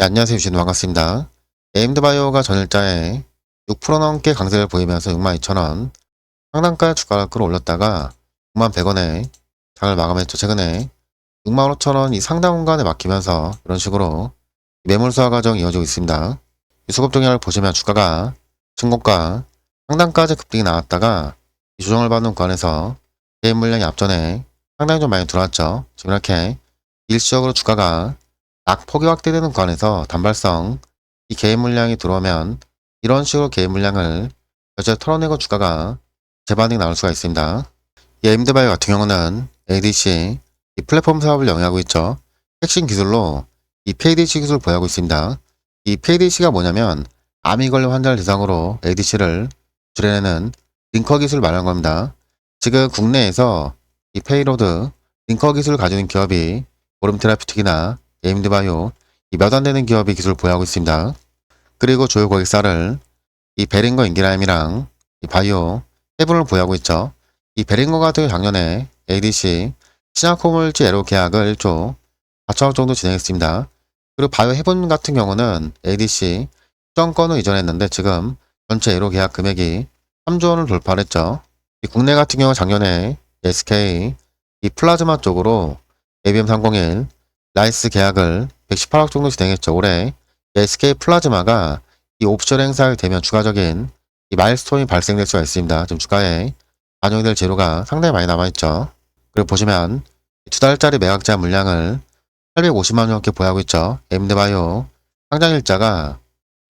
네, 안녕하세요. 유진 반갑습니다. 에임드바이오가 전일자에 6% 넘게 강세를 보이면서 62,000원 상단가 주가를 끌어올렸다가 61,100원에 장을 마감했죠. 최근에 65,000원 이 상당 공간에 막히면서 이런 식으로 매물 수화 과정이 이어지고 있습니다. 이 수급 동향을 보시면 주가가 중고가 상단까지 급등이 나왔다가 이 조정을 받는 구간에서 개인 물량이 앞전에 상당히 좀 많이 들어왔죠. 지금 이렇게 일시적으로 주가가 낙폭이 확대되는 구간에서 단발성 이 개인 물량이 들어오면 이런 식으로 개인 물량을 결제 털어내고 주가가 재반응이 나올 수가 있습니다. 이 에임드바이오 같은 경우는 ADC 이 플랫폼 사업을 영위하고 있죠. 핵심 기술로 이 PADC 기술을 보유하고 있습니다. 이 PADC가 뭐냐면 암이 걸린 환자를 대상으로 ADC를 줄여내는 링커 기술을 말하는 겁니다. 지금 국내에서 이 페이로드 링커 기술을 가지고 있는 기업이 오름 테라피틱이나 에임드바이오 몇 안 되는 기업이 기술을 보유하고 있습니다. 그리고 주요 고객사를 이 베링거 인기라임이랑 이 바이오 해분을 보유하고 있죠. 이 베링거 같은 경우 작년에 ADC 시나코물지 에로 계약을 1조 4천억 정도 진행했습니다. 그리고 바이오 해분 같은 경우는 ADC 수정권을 이전했는데 지금 전체 에로 계약 금액이 3조 원을 돌파했죠. 이 국내 같은 경우 작년에 SK 이 플라즈마 쪽으로 ABM301 라이스 계약을 118억 정도 진행했죠. 올해 SK 플라즈마가 이 옵션 행사가 되면 추가적인 이 마일스톤이 발생될 수가 있습니다. 지금 주가에 반영이 될 재료가 상당히 많이 남아있죠. 그리고 보시면 두 달짜리 매각자 물량을 850만 원 넘게 보유하고 있죠. 엠드바이오 상장일자가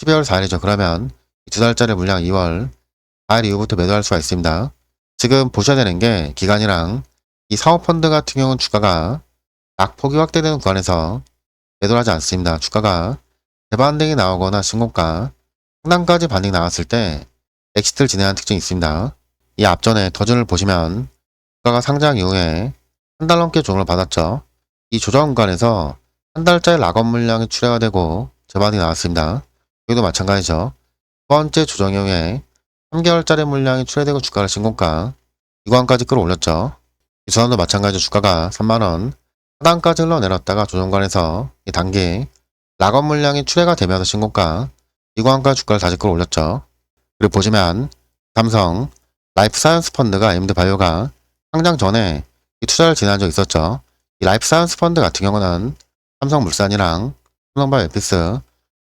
12월 4일이죠. 그러면 두 달짜리 물량 2월 4일 이후부터 매도할 수가 있습니다. 지금 보셔야 되는 게 기간이랑 이 사모펀드 같은 경우는 주가가 낙폭이 확대되는 구간에서 매도를 하지 않습니다. 주가가 재반등이 나오거나 신고가 상단까지 반등이 나왔을 때 엑시트를 진행하는 특징이 있습니다. 이 앞전에 더준을 보시면 주가가 상장 이후에 한 달 넘게 조정을 받았죠. 이 조정 구간에서 한 달짜리 락업 물량이 출회가 되고 재반등이 나왔습니다. 여기도 마찬가지죠. 두 번째 조정 이후에 3개월짜리 물량이 출회되고 주가를 신고가 이 구간까지 끌어올렸죠. 이 순환도 마찬가지로 주가가 3만원 하단까지 흘러내렸다가 조정관에서 이 단기 락업 물량이 출회가 되면서 신고가 이 구간까지 주가를 다시 끌어올렸죠. 그리고 보시면 삼성 라이프 사이언스 펀드가 엠드 바이오가 상장 전에 이 투자를 진행한 적이 있었죠. 이 라이프 사이언스 펀드 같은 경우는 삼성물산이랑 삼성바이오 에피스,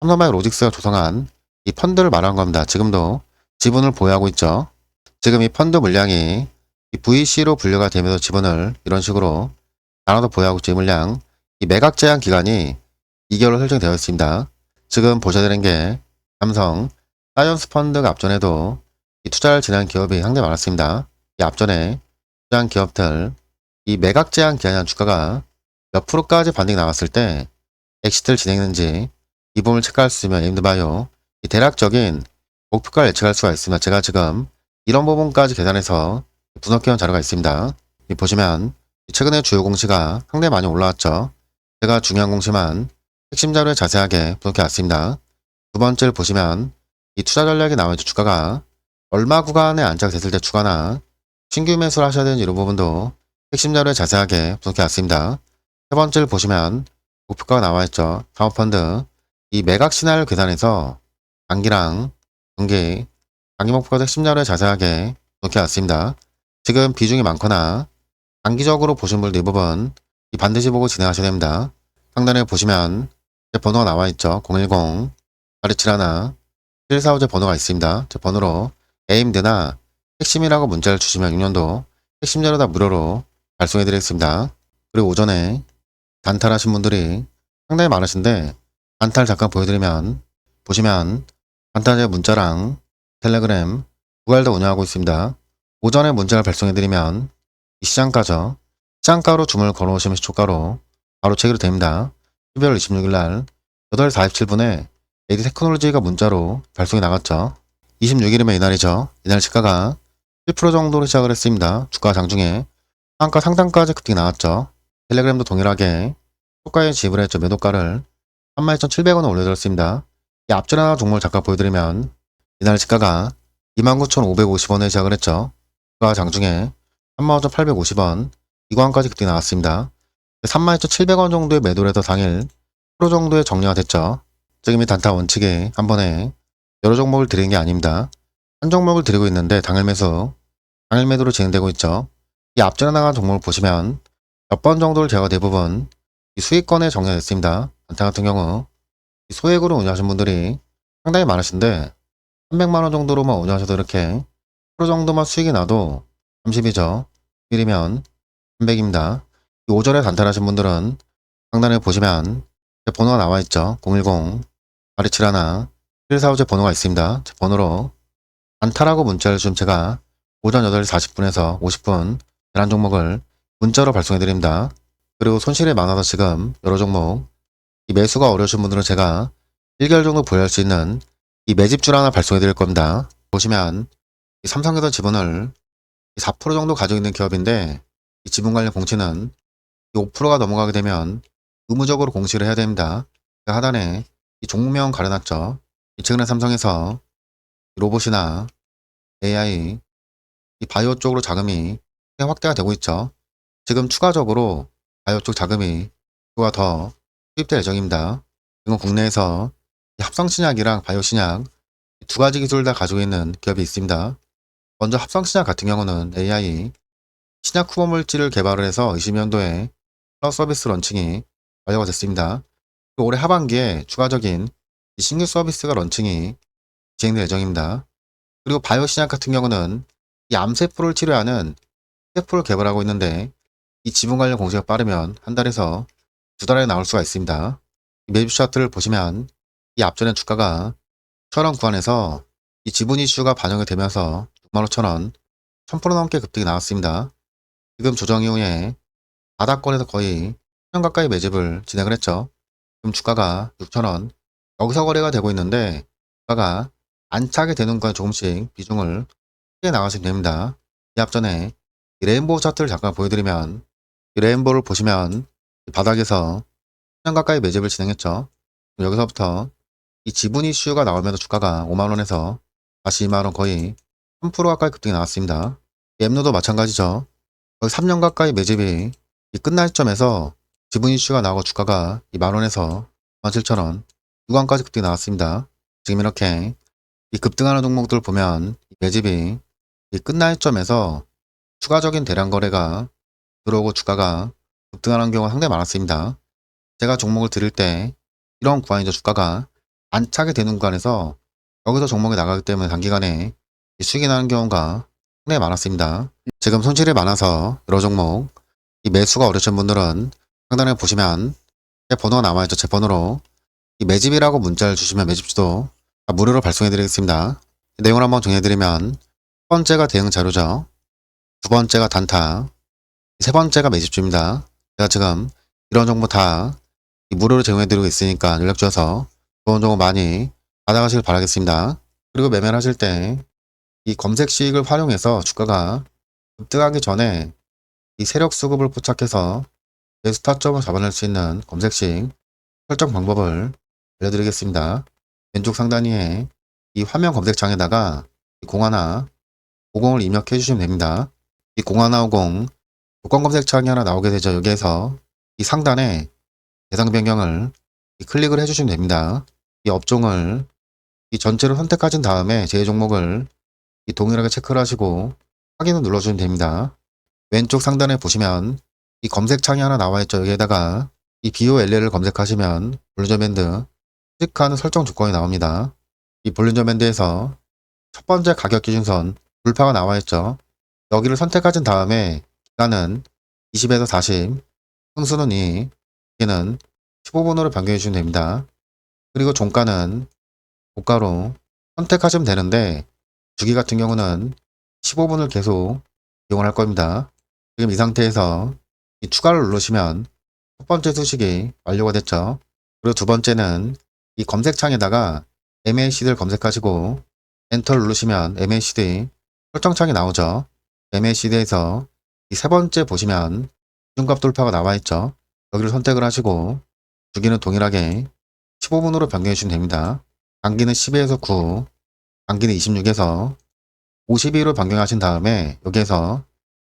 삼성바이오 로직스가 조성한 이 펀드를 말하는 겁니다. 지금도 지분을 보유하고 있죠. 지금 이 펀드 물량이 이 VC로 분류가 되면서 지분을 이런 식으로 나눠서 보유하고 있죠. 이 물량. 이 매각 제한 기간이 2개월로 설정되어 있습니다. 지금 보셔야 되는 게 삼성 사이언스 펀드가 앞전에도 이 투자를 진행한 기업이 상당히 많았습니다. 이 앞전에 투자한 기업들 이 매각 제한 기한이한 주가가 몇 프로까지 반등이 나왔을 때 엑시트를 진행했는지 이 부분을 체크할 수 있으면 에임드바이오 이 대략적인 목표가를 예측할 수가 있습니다. 제가 지금 이런 부분까지 계산해서 분석해온 자료가 있습니다. 이 보시면 최근에 주요 공시가 상당히 많이 올라왔죠. 제가 중요한 공시만 핵심 자료에 자세하게 분석해 왔습니다. 두 번째를 보시면 이 투자 전략이 나와있죠. 주가가 얼마 구간에 안착됐을 때 추가나 신규 매수를 하셔야 되는 이런 부분도 핵심 자료에 자세하게 분석해 왔습니다. 세 번째를 보시면 목표가가 나와있죠. 사모펀드 이 매각 시나리오 계산해서 단기랑 중기 단기 목표가 핵심 자료에 자세하게 분석해 왔습니다. 지금 비중이 많거나 단기적으로 보신 분들 이 부분 이 반드시 보고 진행하셔야 됩니다. 상단에 보시면 제 번호가 나와 있죠. 010 827 145제 번호가 있습니다. 제 번호로 에임드나 핵심이라고 문자를 주시면 6년도 핵심 자료 다 무료로 발송해 드리겠습니다. 그리고 오전에 단탈하신 분들이 상당히 많으신데 단탈 잠깐 보여드리면 보시면 단탈제 문자랑 텔레그램 두 가지 다 운영하고 있습니다. 오전에 문자를 발송해드리면 이 시장가죠. 시장가로 주문을 걸어오시면 시초가로 바로 체결이 됩니다. 12월 26일 날 8시 47분에 AD 테크놀로지가 문자로 발송이 나갔죠. 26일이면 이날이죠. 이날 시가가 1% 정도로 시작을 했습니다. 주가 장중에 상가 상단까지 급등이 나왔죠. 텔레그램도 동일하게 초가에 지불했죠. 매도가를 32,700원에 올려드렸습니다. 이 앞전 하나 종목을 잠깐 보여드리면 이날 시가가 29,550원에 시작을 했죠. 주가 장중에 35,850원 이구간까지 급등이 나왔습니다. 32,700원 정도의 매도를 해서 당일 10% 정도의 정리가 됐죠. 지금 이 단타 원칙에 한 번에 여러 종목을 드리는 게 아닙니다. 한 종목을 드리고 있는데 당일 매수, 당일 매도로 진행되고 있죠. 이 앞전에 나간 종목을 보시면 몇 번 정도를 제가 대부분 이 수익권에 정리했습니다. 단타 같은 경우 이 소액으로 운영하신 분들이 상당히 많으신데 300만원 정도로만 운영하셔도 이렇게 프로 정도만 수익이 나도 30이죠. 1이면 300입니다. 이 오전에 단타를 하신 분들은 상단에 보시면 제 번호가 나와 있죠. 010 827 145제 번호가 있습니다. 제 번호로 단타라고 문자를 주면 제가 오전 8시 40분에서 50분 대란 종목을 문자로 발송해 드립니다. 그리고 손실이 많아서 지금 여러 종목 이 매수가 어려우신 분들은 제가 1개월 정도 보유할 수 있는 이 매집줄 하나 발송해 드릴 겁니다. 보시면 이 삼성에서 지분을 4% 정도 가지고 있는 기업인데 이 지분 관련 공시는 5%가 넘어가게 되면 의무적으로 공시를 해야 됩니다. 그 하단에 이 종목명 가려놨죠. 이 최근에 삼성에서 이 로봇이나 AI, 이 바이오 쪽으로 자금이 꽤 확대가 되고 있죠. 지금 추가적으로 바이오 쪽 자금이 추가 더 투입될 예정입니다. 이건 국내에서 이 합성신약이랑 바이오 신약 이두 가지 기술을 다 가지고 있는 기업이 있습니다. 먼저 합성신약 같은 경우는 AI 신약 후보 물질을 개발을 해서 20년도에 클라우드 서비스 런칭이 완료가 됐습니다. 그리고 올해 하반기에 추가적인 이 신규 서비스가 런칭이 진행될 예정입니다. 그리고 바이오 신약 같은 경우는 이 암세포를 치료하는 세포를 개발하고 있는데 이 지분 관련 공시가 빠르면 한 달에서 두 달에 나올 수가 있습니다. 이 매집 차트를 보시면 이 앞전에 주가가 1,000원 구간에서 이 지분 이슈가 반영이 되면서 65,000원 1000% 넘게 급등이 나왔습니다. 지금 조정 이후에 바닥권에서 거의 10년 가까이 매집을 진행을 했죠. 지금 주가가 6,000원 여기서 거래가 되고 있는데 주가가 안 차게 되는 건 조금씩 비중을 크게 나가시면 됩니다. 이 앞전에 이 레인보우 차트를 잠깐 보여드리면 이 레인보우를 보시면 이 바닥에서 10년 가까이 매집을 진행했죠. 여기서부터 이 지분 이슈가 나오면서 주가가 5만원에서 다시 2만원 거의 3% 가까이 급등이 나왔습니다. 엠노도 마찬가지죠. 거의 3년 가까이 매집이 이 끝날 시점에서 지분 이슈가 나오고 주가가 이 만원에서 17,000원 6원까지 급등이 나왔습니다. 지금 이렇게 이 급등하는 종목들 보면 이 매집이 이 끝날 시점에서 추가적인 대량 거래가 들어오고 주가가 급등하는 경우가 상당히 많았습니다. 제가 종목을 드릴 때 이런 구간이죠. 주가가 안 차게 되는 구간에서 여기서 종목이 나가기 때문에 단기간에 이 수익이 나는 경우가 상당히 많았습니다. 지금 손실이 많아서 여러 종목 이 매수가 어려우신 분들은 상단에 보시면 제 번호가 남아있죠. 제 번호로 이 매집이라고 문자를 주시면 매집주도 다 무료로 발송해 드리겠습니다. 내용을 한번 정리해드리면 첫 번째가 대응 자료죠. 두 번째가 단타 세 번째가 매집주입니다. 제가 지금 이런 정보 다 무료로 제공해드리고 있으니까 연락 주셔서 좋은 정보 많이 받아가시길 바라겠습니다. 그리고 매매를 하실 때 이 검색 수익을 활용해서 주가가 급등하기 전에 이 세력 수급을 포착해서 내 스타점을 잡아낼 수 있는 검색식 설정 방법을 알려드리겠습니다. 왼쪽 상단위에 이 화면 검색창에다가 이 01, 50을 입력해 주시면 됩니다. 이0150 조건 검색창이 하나 나오게 되죠. 여기에서 이 상단에 대상 변경을 이 클릭을 해주시면 됩니다. 이 업종을 이 전체를 선택하신 다음에 제 종목을 이 동일하게 체크를 하시고 확인을 눌러주면 됩니다. 왼쪽 상단에 보시면 이 검색 창이 하나 나와 있죠. 여기에다가 이 BOLL을 검색하시면 볼륨저 밴드 수직하는 설정 조건이 나옵니다. 이 볼륨저 밴드에서 첫 번째 가격 기준선 불파가 나와 있죠. 여기를 선택하신 다음에 기간은 20에서 40, 분수는 2, 기는 15분으로 변경해 주시면 됩니다. 그리고 종가는 고가로 선택하시면 되는데 주기 같은 경우는 15분을 계속 이용을 할 겁니다. 지금 이 상태에서 이 추가를 누르시면 첫 번째 수식이 완료가 됐죠. 그리고 두 번째는 이 검색창에다가 MACD를 검색하시고 엔터를 누르시면 MACD 설정창이 나오죠. MACD에서 이 세 번째 보시면 기준값 돌파가 나와 있죠. 여기를 선택을 하시고 주기는 동일하게 15분으로 변경해 주시면 됩니다. 단기는 12에서 9, 단기는 26에서 52로 변경하신 다음에 여기에서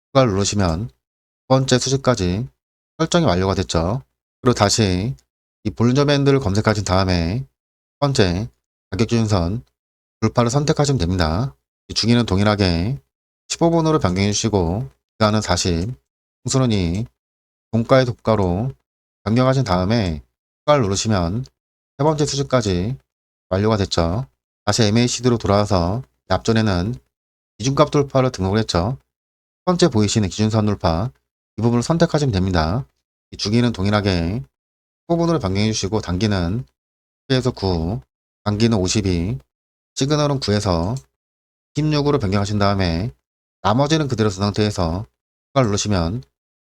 추가를 누르시면 두 번째 수식까지 설정이 완료가 됐죠. 그리고 다시 이 볼륨저 밴드를 검색하신 다음에 첫 번째, 가격 기준선 돌파를 선택하시면 됩니다. 이 주기는 동일하게 15분으로 변경해 주시고 기간은 40, 홍수는 2, 종가의 독가로 변경하신 다음에 추가를 누르시면 세 번째 수준까지 완료가 됐죠. 다시 MACD로 돌아와서 앞전에는 기준값 돌파를 등록을 했죠. 첫 번째 보이시는 기준선 돌파 이 부분을 선택하시면 됩니다. 이 주기는 동일하게 15분으로 변경해 주시고 단기는 10에서 9, 단기는 52, 시그널은 9에서 16으로 변경하신 다음에 나머지는 그대로 둔 상태에서 추가를 누르시면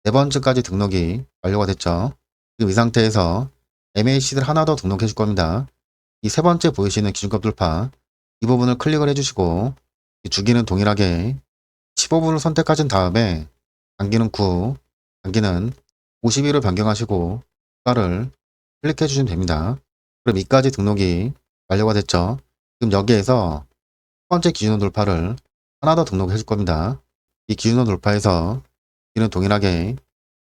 네 번째까지 등록이 완료가 됐죠. 지금 이 상태에서 MAC들 하나 더 등록해 줄 겁니다. 이 세 번째 보이시는 기준값 돌파 이 부분을 클릭을 해주시고 이 주기는 동일하게 15분을 선택하신 다음에 단기는 9, 단기는 52로 변경하시고 추가를 클릭해 주시면 됩니다. 그럼 이까지 등록이 완료가 됐죠. 지금 여기에서 첫 번째 기준원 돌파를 하나 더 등록해 줄 겁니다. 이 기준원 돌파에서 기는 동일하게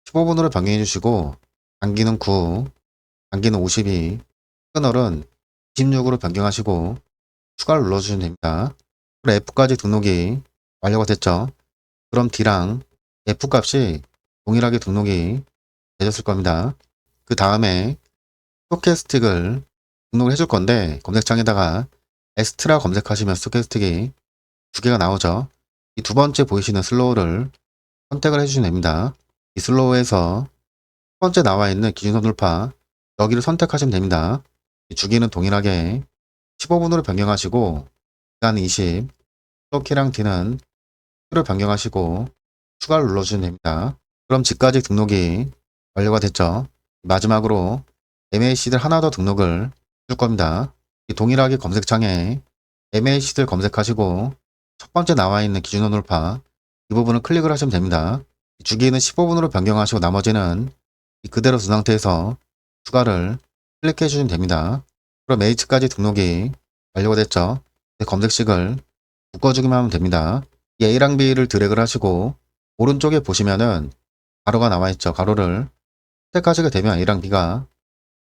15분으로 변경해 주시고 단기는 9, 단기는 52, 시그널은 26으로 변경하시고 추가를 눌러주시면 됩니다. F까지 등록이 완료가 됐죠. 그럼 D랑 F 값이 동일하게 등록이 되셨을 겁니다. 그 다음에 스토캐스틱을 등록을 해줄 건데 검색창에다가 에스트라 검색하시면 스토캐스틱이 두 개가 나오죠. 이 두 번째 보이시는 슬로우를 선택을 해주시면 됩니다. 이 슬로우에서 첫 번째 나와 있는 기준선 돌파 여기를 선택하시면 됩니다. 이 주기는 동일하게 15분으로 변경하시고 기간 20, 스토키랑 D는 X로 변경하시고 추가를 눌러주시면 됩니다. 그럼 지까지 등록이 완료가 됐죠. 마지막으로 MAC들 하나 더 등록을 줄 겁니다. 이 동일하게 검색창에 MAC들 검색하시고 첫 번째 나와 있는 기준원 돌파 이 부분을 클릭을 하시면 됩니다. 이 주기는 15분으로 변경하시고 나머지는 이 그대로 둔 상태에서 추가를 클릭해 주시면 됩니다. 그럼 H까지 등록이 완료가 됐죠. 이제 검색식을 묶어주기만 하면 됩니다. 이 A랑 B를 드래그를 하시고 오른쪽에 보시면은 가로가 나와 있죠. 가로를 선택하시게 되면 A랑 B가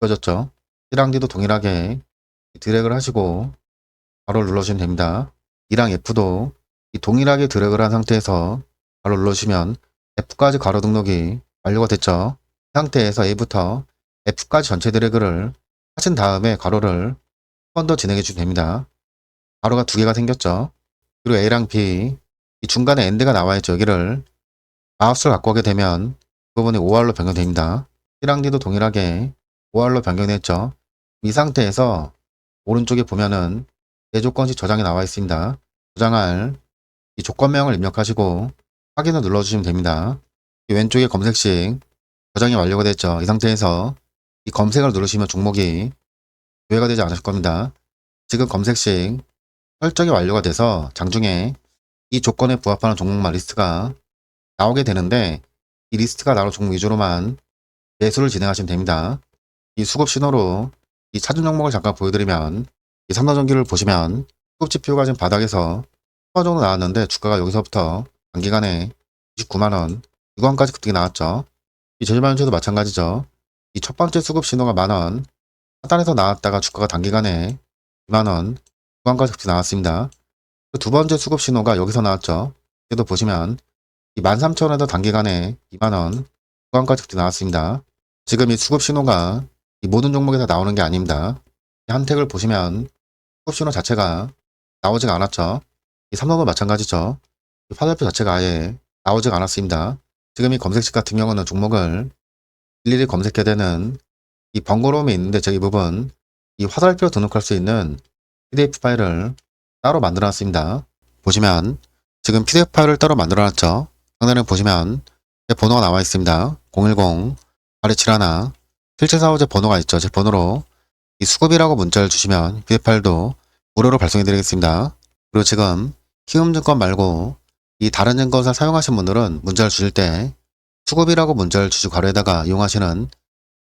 묶어졌죠. C랑 D도 동일하게 드래그를 하시고 가로를 눌러주시면 됩니다. E랑 F도 이 동일하게 드래그를 한 상태에서 가로 눌러주시면 F까지 가로 등록이 완료가 됐죠. 이 상태에서 A부터 F까지 전체 드래그를 하신 다음에 가로를 한 번 더 진행해 주시면 됩니다. 가로가 두 개가 생겼죠. 그리고 A랑 B 이 중간에 엔드가 나와 있죠. 여기를 마우스를 갖고 오게 되면 그 부분이 OR로 변경됩니다. C랑 D도 동일하게 OR로 변경됐죠. 이 상태에서 오른쪽에 보면은 내 조건식 저장이 나와 있습니다. 저장할 이 조건명을 입력하시고 확인을 눌러주시면 됩니다. 이 왼쪽에 검색식 저장이 완료가 됐죠. 이 상태에서 이 검색을 누르시면 종목이 조회가 되지 않으실 겁니다. 지금 검색식 설정이 완료가 돼서 장중에 이 조건에 부합하는 종목만 리스트가 나오게 되는데 이 리스트가 나올 종목 위주로만 매수를 진행하시면 됩니다. 이 수급 신호로 이 차준 종목을 잠깐 보여드리면 이 삼성전기를 보시면 수급 지표가 지금 바닥에서 10원 정도 나왔는데 주가가 여기서부터 단기간에 29만원, 6원까지 급등이 나왔죠. 이 제주반도체도 마찬가지죠. 이 첫 번째 수급 신호가 만원, 하단에서 나왔다가 주가가 단기간에 2만원, 6원까지 급등이 나왔습니다. 그 두 번째 수급 신호가 여기서 나왔죠. 여기도 보시면 이 13,000원에서 단기간에 2만원, 6원까지 급등이 나왔습니다. 지금 이 수급 신호가 이 모든 종목에서 나오는 게 아닙니다. 이 한택을 보시면 수급 신호 자체가 나오지가 않았죠. 이 삼성도 마찬가지죠. 이 화살표 자체가 아예 나오지가 않았습니다. 지금 이 검색식 같은 경우는 종목을 일일이 검색해야 되는 이 번거로움이 있는데 제가 이 부분 이 화살표 등록할 수 있는 PDF 파일을 따로 만들어 놨습니다. 보시면 지금 PDF 파일을 따로 만들어 놨죠. 상단에 보시면 제 번호가 나와 있습니다. 010 8271 실체사호제 번호가 있죠. 제 번호로 이 수급이라고 문자를 주시면 PDF 파일도 무료로 발송해 드리겠습니다. 그리고 지금 키움증권 말고 이 다른 증권사 사용하신 분들은 문자를 주실 때 수급이라고 문자를 주시고 가로에다가 이용하시는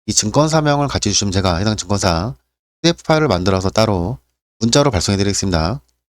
이 증권사명을 같이 주시면 제가 해당 증권사 PDF 파일을 만들어서 따로 문자로 발송해 드리겠습니다.